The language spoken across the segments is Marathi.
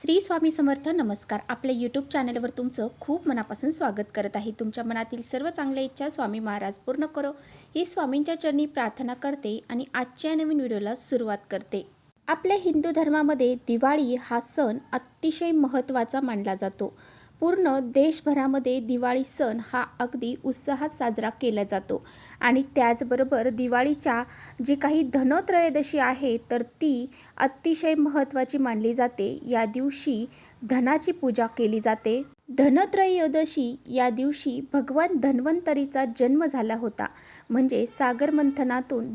श्री स्वामी समर्थ नमस्कार. आपल्या यूट्यूब चॅनलवर तुमचं खूप मनापासून स्वागत करत आहे. तुमच्या मनातील सर्व चांगल्या इच्छा स्वामी महाराज पूर्ण करो. ही स्वामींच्या चरणी प्रार्थना करते आणि आजच्या नवीन व्हिडिओला सुरुवात करते. आपल्या हिंदू धर्मामध्ये दिवाळी हा सण अतिशय महत्त्वाचा मानला जातो. पूर्ण देशभरामध्ये दिवाळी सण हा अगदी उत्साहात साजरा केला जातो. आणि त्याचबरोबर दिवाळीच्या जी काही धनत्रयोदशी आहे तर ती अतिशय महत्त्वाची मानली जाते. या दिवशी धनाची पूजा केली जाते. धनत्रयोदशी या दिवशी भगवान धन्वंतरीचा जन्म झाला होता. म्हणजे सागर मंथनातून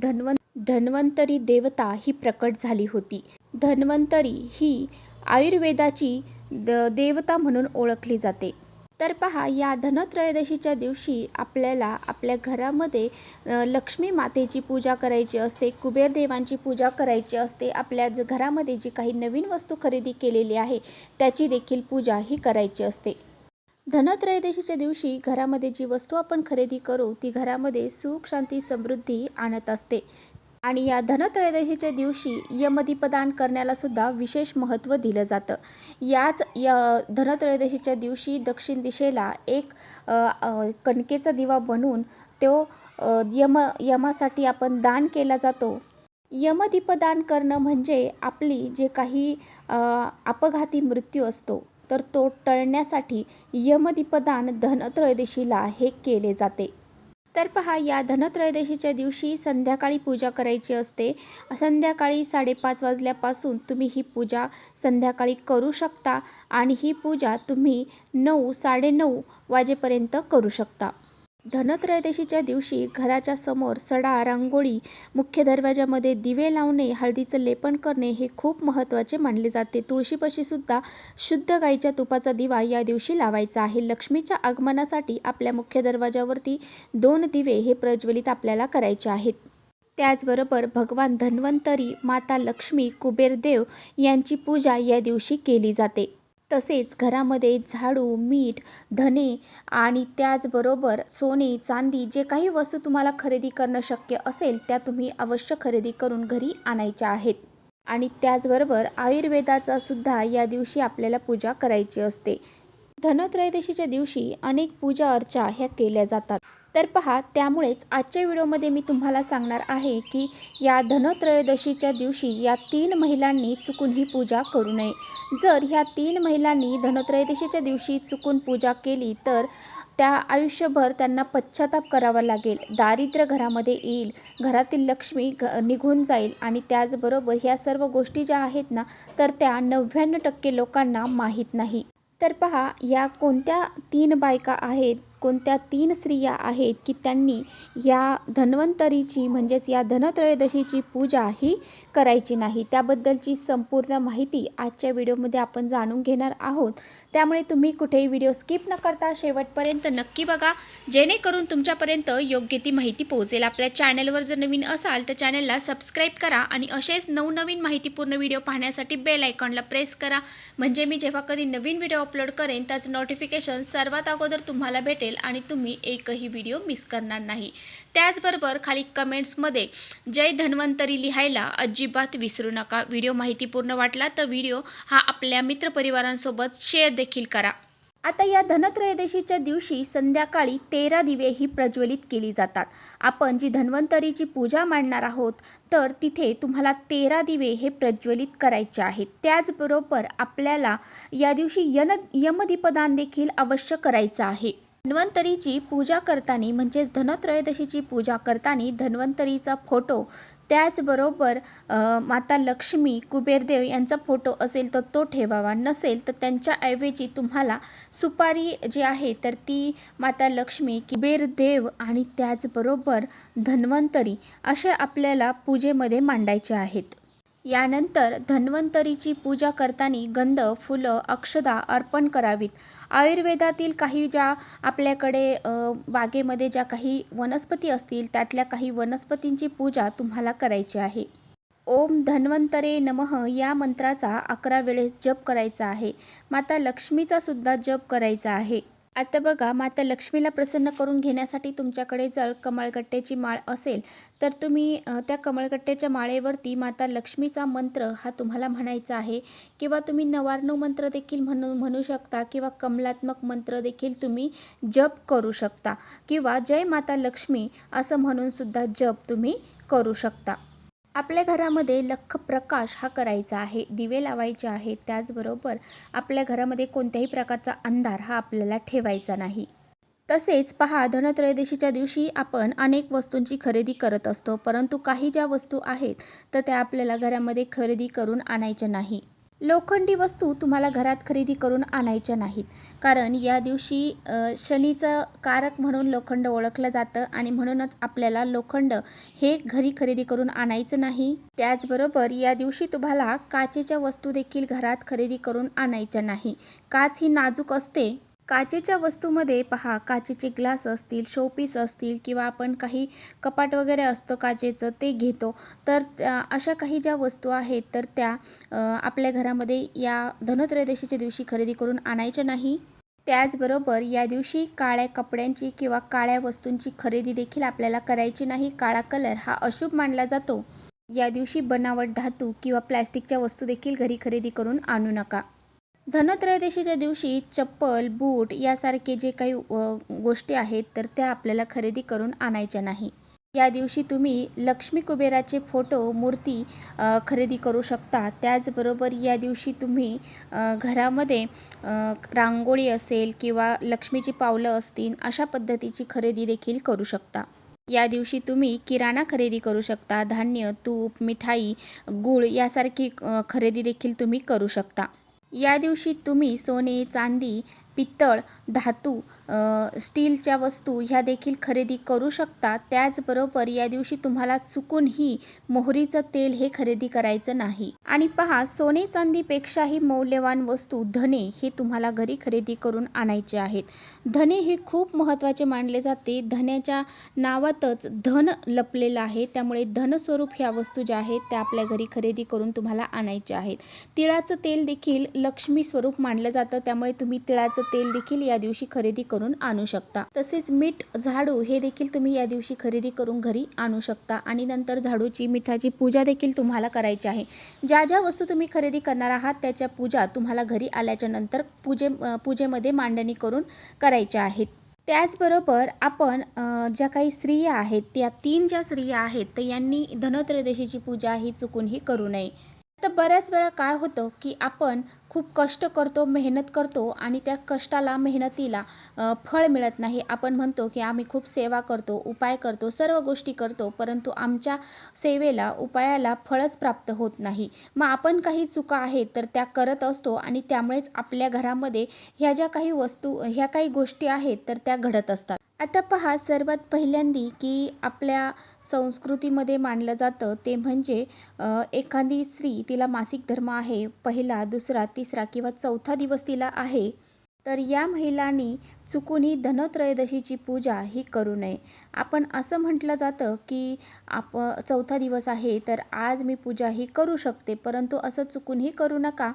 धन्वंतरी देवता ही प्रकट झाली होती. धन्वंतरी ही आयुर्वेदाची द देवता म्हणून ओळखली जाते. तर पहा या धनत्रयोदशीच्या दिवशी आपल्याला आपल्या घरामध्ये लक्ष्मी मातेची पूजा करायची असते कुबेर देवांची पूजा करायची असते आपल्या ज घरामध्ये जी काही नवीन वस्तू खरेदी केलेली आहे त्याची देखील पूजा ही करायची असते. धनत्रयोदशीच्या दिवशी घरामध्ये जी वस्तू आपण खरेदी करू ती घरामध्ये सुख शांती समृद्धी आणत असते. आणि या धनत्रयोदशीच्या दिवशी यमदीपदान करण्याला सुद्धा विशेष महत्त्व दिलं जातं. याच या धनत्रयोदशीच्या दिवशी दक्षिण दिशेला एक कणकेचा दिवा बनवून तो यम यमासाठी आपण दान केला जातो. यमदीपदान करणं म्हणजे आपली जे काही अपघाती मृत्यू असतो तर तो टळण्यासाठी यमदीपदान धनत्रयोदशीला हे केले जाते. तर पहा या धनत्रयोदशीच्या दिवशी संध्याकाळी पूजा करायची असते. संध्याकाळी साडेपाच वाजल्यापासून तुम्ही ही पूजा संध्याकाळी करू शकता आणि ही पूजा तुम्ही नऊ साडेनऊ वाजेपर्यंत करू शकता. धनत्रयोदशीच्या दिवशी घराच्या समोर सडा रांगोळी मुख्य दरवाजामध्ये दिवे लावणे हळदीचं लेपन करणे हे खूप महत्त्वाचे मानले जाते. तुळशीपाशीसुद्धा शुद्ध गाईच्या तुपाचा दिवा या दिवशी लावायचा आहे. लक्ष्मीच्या आगमनासाठी आपल्या मुख्य दरवाजावरती दोन दिवे हे प्रज्वलित आपल्याला करायचे आहेत. त्याचबरोबर भगवान धन्वंतरी माता लक्ष्मी कुबेरदेव यांची पूजा या दिवशी केली जाते. तसेच घरामध्ये झाडू मीठ धने आणि त्याचबरोबर सोने चांदी जे काही वस्तू तुम्हाला खरेदी करणं शक्य असेल त्या तुम्ही अवश्य खरेदी करून घरी आणायच्या आहेत. आणि त्याचबरोबर आयुर्वेदाचा सुद्धा या दिवशी आपल्याला पूजा करायची असते. धनत्रयोदशीच्या दिवशी अनेक पूजा अर्चा ह्या केल्या जातात. तर पहा त्यामुळेच आजच्या व्हिडिओमध्ये मी तुम्हाला सांगणार आहे की या धनत्रयोदशीच्या दिवशी या तीन महिलांनी चुकून ही पूजा करू नये. जर ह्या तीन महिलांनी धनत्रयोदशीच्या दिवशी चुकून पूजा केली तर त्या आयुष्यभर त्यांना पश्चाताप करावा लागेल. दारिद्र्य घरामध्ये येईल घरातील लक्ष्मी घ निघून जाईल आणि त्याचबरोबर ह्या सर्व गोष्टी ज्या आहेत ना तर त्या नव्याण्णव टक्के लोकांना माहीत नाही. तर पहा या कोणत्या तीन बायका आहेत? कोणत्या तीन स्त्रिया आहेत की त्यांनी या धन्वंतरीची म्हणजेच या धनत्रयोदशीची पूजा ही करायची नाही? त्याबद्दलची संपूर्ण माहिती आजच्या व्हिडिओमध्ये आपण जाणून घेणार आहोत. त्यामुळे तुम्ही कुठेही व्हिडिओ स्किप न करता शेवटपर्यंत नक्की बघा. जेणेकरून तुमच्यापर्यंत योग्य ती माहिती पोहोचेल. आपल्या चॅनलवर जर नवीन असाल तर चॅनलला सबस्क्राईब करा आणि असेच नवनवीन माहितीपूर्ण व्हिडिओ पाहण्यासाठी बेल आयकॉनला प्रेस करा. म्हणजे मी जेव्हा कधी नवीन व्हिडिओ अपलोड करेन त्याचं नोटिफिकेशन सर्वात अगोदर तुम्हाला भेटेल. आणि तुम्ही एकही व्हिडिओ मिस करणार नाही. त्याचबरोबर खाली कमेंट्समध्ये जय धन्वंतरी लिहायला अजिबात विसरू नका. व्हिडिओ माहितीपूर्ण वाटला तर व्हिडिओ हा आपल्या मित्रपरिवारांसोबत शेअर देखील करा. आता या धनत्रयोदशीच्या दिवशी संध्याकाळी तेरा दिवे ही प्रज्वलित केली जातात. आपण जी धन्वंतरीची पूजा मांडणार आहोत तर तिथे तुम्हाला तेरा दिवे हे प्रज्वलित करायचे आहेत. त्याचबरोबर आपल्याला या दिवशी यन यमदीपदान देखील अवश्य करायचं आहे. धन्वंतरीची पूजा करताना म्हणजेच धनत्रयोदशीची पूजा करताना धन्वंतरीचा फोटो त्याचबरोबर माता लक्ष्मी कुबेरदेव यांचा फोटो असेल तर तो ठेवावा. नसेल तर त्यांच्याऐवजी तुम्हाला सुपारी जी आहे तर ती माता लक्ष्मी कुबेरदेव आणि त्याचबरोबर धन्वंतरी असे आपल्याला पूजेमध्ये मांडायचे आहेत. यानंतर धन्वंतरीची पूजा करताना गंध फुलं अक्षदा अर्पण करावीत. आयुर्वेदातील काही ज्या आपल्याकडे बागेमध्ये ज्या काही वनस्पती असतील त्यातल्या काही वनस्पतींची पूजा तुम्हाला करायची आहे. ओम धन्वंतरे नमः या मंत्राचा अकरा वेळेस जप करायचा आहे. माता लक्ष्मीचा सुद्धा जप करायचा आहे. आता बघा माता लक्ष्मीला प्रसन्न करून घेण्यासाठी तुमच्याकडे जर कमळगट्ट्याची माळ असेल तर तुम्ही त्या कमळगट्ट्याच्या माळेवरती माता लक्ष्मीचा मंत्र हा तुम्हाला म्हणायचा आहे. किंवा तुम्ही नवार्णव मंत्र देखील म्हणू म्हणू शकता किंवा कमलात्मक मंत्र देखील तुम्ही जप करू शकता. किंवा जय माता लक्ष्मी असं म्हणून सुद्धा जप तुम्ही करू शकता. आपल्या घरामध्ये लख प्रकाश हा करायचा आहे. दिवे लावायचे आहेत. त्याचबरोबर आपल्या घरामध्ये कोणत्याही प्रकारचा अंधार हा आपल्याला ठेवायचा नाही. तसेच पहा धनत्रयोदशीच्या दिवशी आपण अनेक वस्तूंची खरेदी करत असतो. परंतु काही ज्या वस्तू आहेत तर त्या आपल्याला घरामध्ये खरेदी करून आणायच्या नाही. लोखंडी वस्तू तुम्हाला घरात खरेदी करून आणायच्या नाहीत. कारण या दिवशी शनीचं कारक म्हणून लोखंड ओळखलं जातं आणि म्हणूनच आपल्याला लोखंड हे घरी खरेदी करून आणायचं नाही. त्याचबरोबर या दिवशी तुम्हाला काचेच्या वस्तू देखील घरात खरेदी करून आणायच्या नाही. काच ही नाजूक असते काचेच्या वस्तूमध्ये पहा काचेचे ग्लास असतील शोपीस असतील किंवा आपण काही कपाट वगैरे असतं काचेचं ते घेतो. तर त्या- अशा काही ज्या वस्तू आहेत तर त्या आपल्या घरामध्ये या धनत्रयोदशीच्या दिवशी खरेदी करून आणायच्या नाही. त्याचबरोबर या दिवशी काळ्या कपड्यांची किंवा काळ्या वस्तूंची खरेदी देखील आपल्याला करायची नाही. काळा कलर हा अशुभ मानला जातो. या दिवशी बनावट धातू किंवा प्लॅस्टिकच्या वस्तू देखील घरी खरेदी करून आणू नका. धनत्रयोदशीच्या दिवशी चप्पल बूट यासारखे जे काही गोष्टी आहेत तर त्या आपल्याला खरेदी करून आणायच्या नाही. या दिवशी तुम्ही लक्ष्मी कुबेराचे फोटो मूर्ती खरेदी करू शकता. त्याचबरोबर या दिवशी तुम्ही घरामध्ये रांगोळी असेल किंवा लक्ष्मीची पावलं असतील अशा पद्धतीची खरेदी देखील करू शकता. या दिवशी तुम्ही किराणा खरेदी करू शकता. धान्य तूप मिठाई गूळ यासारखी खरेदी देखील तुम्ही करू शकता. या दिवशी तुम्ही सोने चांदी पित्तळ धातू स्टीलच्या वस्तू ह्या देखील खरेदी करू शकता. त्याचबरोबर या दिवशी तुम्हाला चुकूनही मोहरीचं तेल हे खरेदी करायचं नाही. आणि पहा सोने चांदीपेक्षाही मौल्यवान वस्तू धने हे तुम्हाला घरी खरेदी करून आणायचे आहेत. धने हे खूप महत्त्वाचे मानले जाते. धन्याच्या नावातच धन लपलेलं आहे. त्यामुळे धनस्वरूप ह्या वस्तू ज्या आहेत त्या आपल्या घरी खरेदी करून तुम्हाला आणायच्या आहेत. तिळाचं तेल देखील लक्ष्मी स्वरूप मानलं जातं. त्यामुळे तुम्ही तिळाचं तेल देखील या दिवशी खरेदी करून आणू शकता. तसेच मीठ झाडू हे देखील तुम्ही या दिवशी खरेदी करून घरी आणू शकता. आणि नंतर झाडूची मिठाची पूजा देखील तुम्हाला करायची आहे. ज्या ज्या वस्तू तुम्ही खरेदी करणार आहात त्याच्या पूजा तुम्हाला घरी आल्याच्यानंतर पूजे पूजेमध्ये मांडणी करून करायच्या आहेत. त्याचबरोबर आपण ज्या काही स्त्रिया आहेत त्या तीन ज्या स्त्रिया आहेत तर यांनी धनत्रयोदशीची पूजा ही चुकूनही करू नये. तर बऱ्याच वेळा काय होतं की आपण खूप कष्ट करतो मेहनत करतो आणि त्या कष्टाला मेहनतीला फळ मिळत नाही. आपण म्हणतो की आम्ही खूप सेवा करतो उपाय करतो सर्व गोष्टी करतो परंतु आमच्या सेवेला उपायाला फळच प्राप्त होत नाही. मग आपण काही चुका आहेत तर त्या करत असतो आणि त्यामुळेच आपल्या घरामध्ये ह्या ज्या काही वस्तू ह्या काही गोष्टी आहेत तर त्या घडत असतात. आता पहा सर्वात पहिल्यांदी की आपल्या संस्कृतीमध्ये मानलं जातं ते म्हणजे एखादी स्त्री तिला मासिक धर्म आहे पहिला दुसरा तिसरा किंवा चौथा दिवस तिला आहे तर या महिलांनी चुकूनही धनत्रयोदशीची पूजा ही करू नये. आपण असं म्हटलं जातं की आप चौथा दिवस आहे तर आज मी पूजा ही करू शकते परंतु असं चुकूनही करू नका.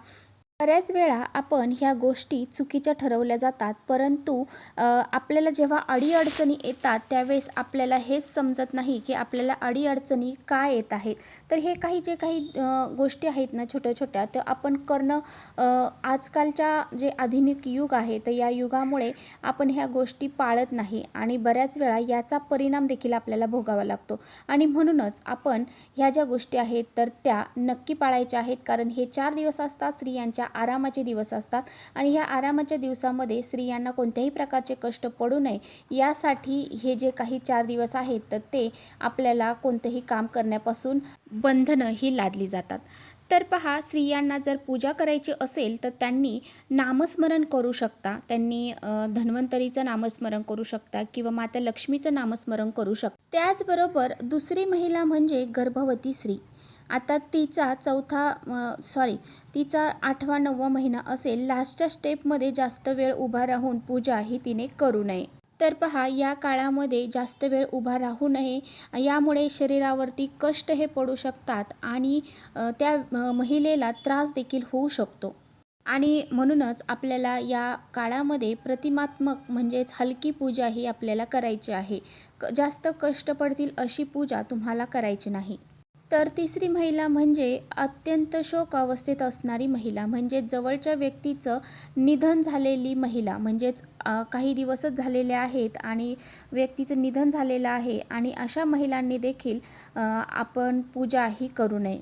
बऱ्याच वेळा आपण ह्या गोष्टी चुकीच्या ठरवल्या जातात परंतु आपल्याला जेव्हा अडीअडचणी येतात त्यावेळेस आपल्याला हेच समजत नाही की आपल्याला अडीअडचणी का येत आहेत. तर हे काही जे काही गोष्टी आहेत ना छोट्या छोट्या तर आपण करणं आजकालच्या जे आधुनिक युग आहे तर या युगामुळे आपण ह्या गोष्टी पाळत नाही आणि बऱ्याच वेळा याचा परिणाम देखील आपल्याला भोगावा लागतो. आणि म्हणूनच आपण ह्या ज्या गोष्टी आहेत तर त्या नक्की पाळायच्या आहेत कारण हे चार दिवस असतात स्त्रियांच्या आरामाचे दिवस असतात. आणि ह्या आरामाच्या दिवसामध्ये स्त्रियांना कोणत्याही प्रकारचे कष्ट पडू नये यासाठी हे जे काही चार दिवस आहेत तर ते आपल्याला कोणतंही काम करण्यापासून बंधनं ही लादली जातात. तर पहा स्त्रियांना जर पूजा करायची असेल तर त्यांनी नामस्मरण करू शकता. त्यांनी धन्वंतरीचं नामस्मरण करू शकता किंवा माता लक्ष्मीचं नामस्मरण करू शकता. त्याचबरोबर दुसरी महिला म्हणजे गर्भवती स्त्री. आता तिचा चौथा सॉरी तिचा आठवा नववा महिना असेल लास्टच्या स्टेपमध्ये जास्त वेळ उभा राहून पूजा ही तिने करू नये. तर पहा या काळामध्ये जास्त वेळ उभा राहू नये यामुळे शरीरावरती कष्ट हे पडू शकतात आणि त्या महिलेला त्रास देखील होऊ शकतो. आणि म्हणूनच आपल्याला या काळामध्ये प्रतिमात्मक म्हणजेच हलकी पूजा ही आपल्याला करायची आहे. क जास्त कष्ट पडतील अशी पूजा तुम्हाला करायची नाही. तर तिसरी महिला म्हणजे अत्यंत शोक अवस्थेत असणारी महिला म्हणजे जवळच्या व्यक्तीचं निधन झालेली महिला म्हणजेच काही दिवसच झालेले आहेत आणि व्यक्तीचं निधन झालेलं आहे आणि अशा महिलांनी देखील आपण पूजा ही करू नये.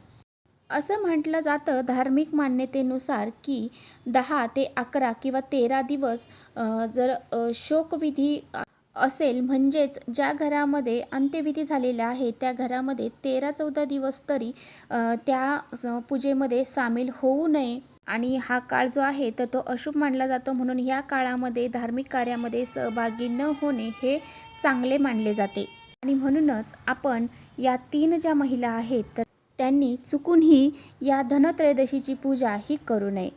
असं म्हटलं जातं धार्मिक मान्यतेनुसार की दहा ते अकरा किंवा तेरा दिवस जर शोकविधी असेल म्हणजेच ज्या घरामध्ये अंत्यविधी झालेल्या आहे त्या घरामध्ये तेरा चौदा दिवस तरी त्या स- पूजेमध्ये सामील होऊ नये. आणि हा काळ जो आहे तर तो अशुभ मानला जातो. म्हणून या काळामध्ये धार्मिक कार्यामध्ये सहभागी न होणे हे चांगले मानले जाते. आणि म्हणूनच आपण या तीन ज्या महिला आहेत तर त्यांनी चुकूनही या धनत्रयोदशीची पूजा ही करू नये.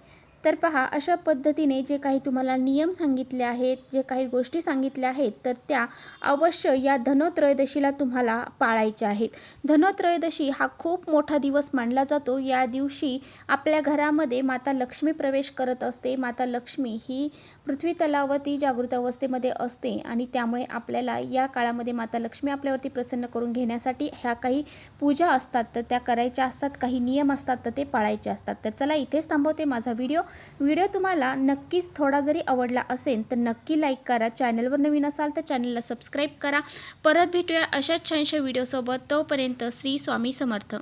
तर पहा अशा पद्धतीने जे काही तुम्हाला नियम सांगितले आहेत जे काही गोष्टी सांगितल्या आहेत तर त्या अवश्य या धनत्रयोदशीला तुम्हाला पाळायच्या आहेत. धनत्रयोदशी हा खूप मोठा दिवस मानला जातो. या दिवशी आपल्या घरामध्ये माता लक्ष्मी प्रवेश करत असते. माता लक्ष्मी ही पृथ्वी तलावरती जागृत अवस्थेमध्ये असते आणि त्यामुळे आपल्याला या काळामध्ये माता लक्ष्मी आपल्यावरती प्रसन्न करून घेण्यासाठी ह्या काही पूजा असतात. तर त्या करायच्या असतात काही नियम असतात तर ते पाळायचे असतात. तर चला इथेच थांबवते माझा व्हिडिओ. व्हिडिओ तुम्हाला नक्कीच थोडा जरी आवडला असेल तर नक्की लाईक करा. चॅनलवर नवीन असाल तर चॅनलला सबस्क्राईब करा. परत भेटूया अशाच छानशा व्हिडिओसोबत तोपर्यंत श्री स्वामी समर्थ.